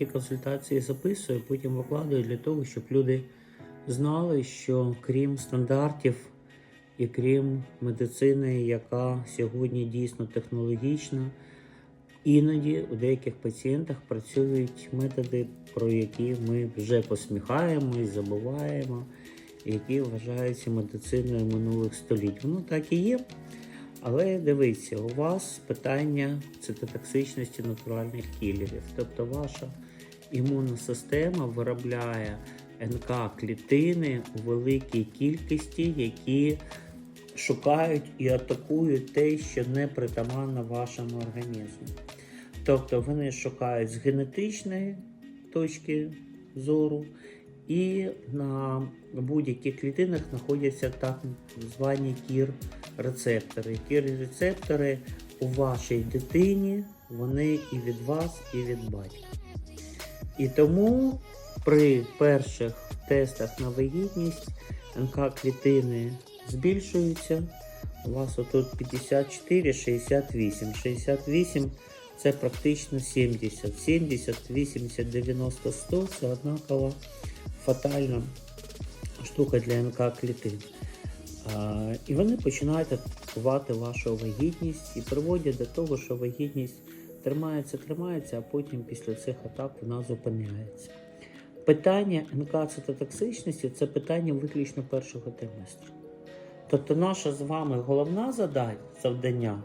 ті консультації записую, потім викладаю для того, щоб люди знали, що крім стандартів і крім медицини, яка сьогодні дійсно технологічна, іноді у деяких пацієнтах працюють методи, про які ми вже посміхаємось, забуваємо, які вважаються медициною минулих століть. Воно так і є. Але дивіться, у вас питання цитотоксичності натуральних кілерів. Тобто ваша імунна система виробляє НК-клітини у великій кількості, які шукають і атакують те, що не притаманно вашому організму. Тобто вони шукають з генетичної точки зору, і на будь-яких клітинах знаходяться так звані кір-рецептори. Кір-рецептори у вашій дитині вони і від вас, і від батька. І тому при перших тестах на вагітність НК-клітини збільшуються. У вас отут 54, 68. 68 це практично 70. 70, 80, 90, 100 це однакова фатальна штука для НК-клітин. А, і вони починають атакувати вашу вагітність і приводять до того, що вагітність тримається, тримається, а потім після цих атак вона зупиняється. Питання НК-цитотоксичності це питання виключно першого триместру. Тобто наша з вами головна задача, завдання,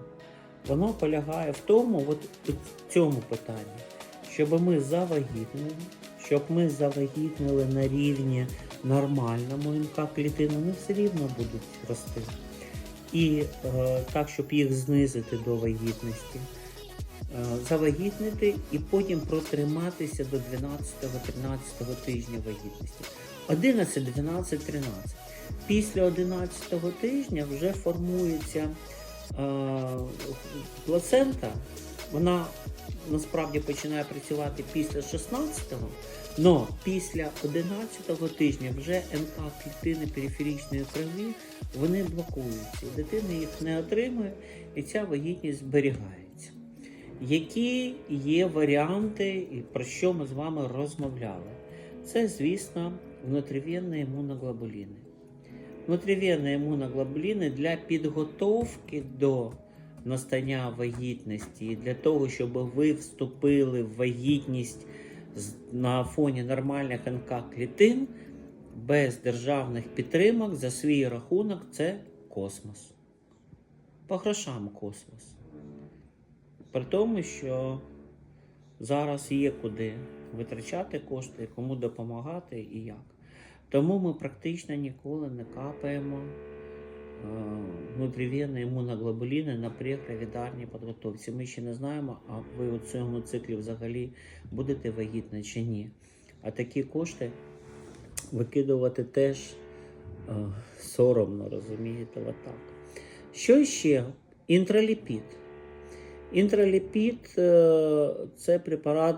воно полягає в тому, от у цьому питанні, щоб ми завагітнили, щоб ми завагітнили на рівні нормальному НК-клітин, вони все рівно будуть рости. І е, так, щоб їх знизити до вагітності, завагітнити і потім протриматися до 12-13 тижня вагітності. 11, 12, 13. Після 11 тижня вже формується е, плацента. Вона насправді починає працювати після 16-го, але після 11-го тижня вже НК-клітини периферичної крові вони блокуються. Дитина їх не отримує і ця вагітність зберігається. Які є варіанти, і про що ми з вами розмовляли? Це, звісно, внутрівенні імуноглобуліни. Внутрівенні імуноглобуліни для підготовки до настання вагітності для того, щоб ви вступили в вагітність на фоні нормальних НК-клітин без державних підтримок за свій рахунок це космос. По грошам космос. При тому, що зараз є куди витрачати кошти, кому допомагати і як. Тому ми практично ніколи не капаємо е, внутрівенні імуноглобуліни на прегравідарній підготовці. Ми ще не знаємо, а ви у цьому циклі взагалі будете вагітні чи ні. А такі кошти викидувати теж е, соромно, розумієте, отак. Що ще? Інтраліпід. Інтраліпід е, це препарат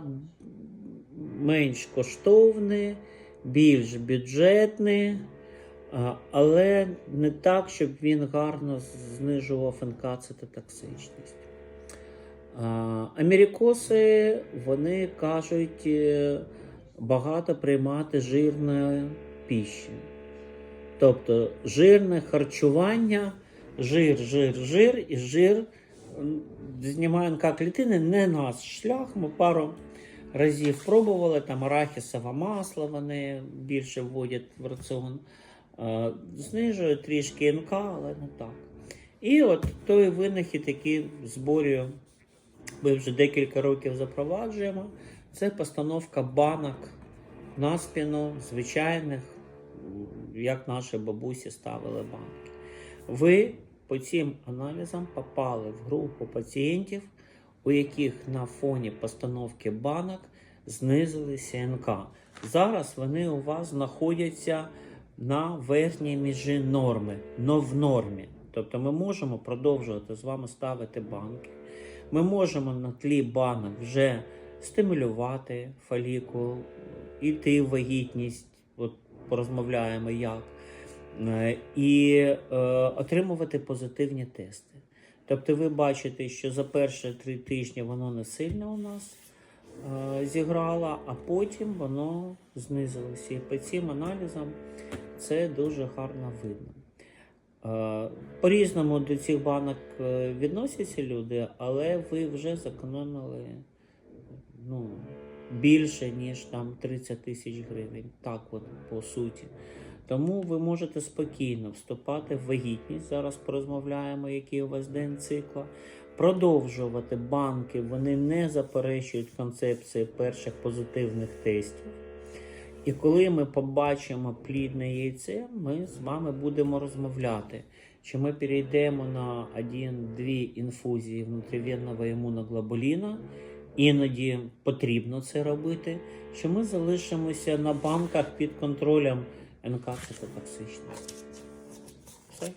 менш коштовний, більш бюджетний, але не так, щоб він гарно знижував НК-цитотоксичність. А, Америкоси вони кажуть е, багато приймати жирної піші. Тобто жирне харчування, жир, жир, жир і жир знімає НК-клітини не наш шлях. Ми пару разів пробували, там арахісове масло вони більше вводять в раціон. Е, Знижує трішки НК, але не так. І от той винахід, який в зборі ми вже декілька років запроваджуємо, це постановка банок на спину звичайних, як наші бабусі ставили банки. Ви по цим аналізам попали в групу пацієнтів, у яких на фоні постановки банок знизилися НК. Зараз вони у вас знаходяться на верхній межі норми, но в нормі. Тобто ми можемо продовжувати з вами ставити банки. Ми можемо на тлі банок вже стимулювати фолікул, іти в вагітність, от порозмовляємо як, і е, отримувати позитивні тести. Тобто ви бачите, що за перші три тижні воно не сильно у нас е, зіграла, а потім воно знизилося. І по цим аналізам це дуже гарно видно. Е, По-різному до цих банок е, відносяться люди, але ви вже зекономили ну, більше, ніж там 30 тисяч гривень. Так, от по суті. Тому ви можете спокійно вступати в вагітність. Зараз порозмовляємо, який у вас день цикла. Продовжувати банки, вони не заперечують концепції перших позитивних тестів. І коли ми побачимо плідне яйце, ми з вами будемо розмовляти, чи ми перейдемо на 1-2 інфузії внутрівенного імуноглобуліна, іноді потрібно це робити, чи ми залишимося на банках під контролем НК цитотоксичності. Все.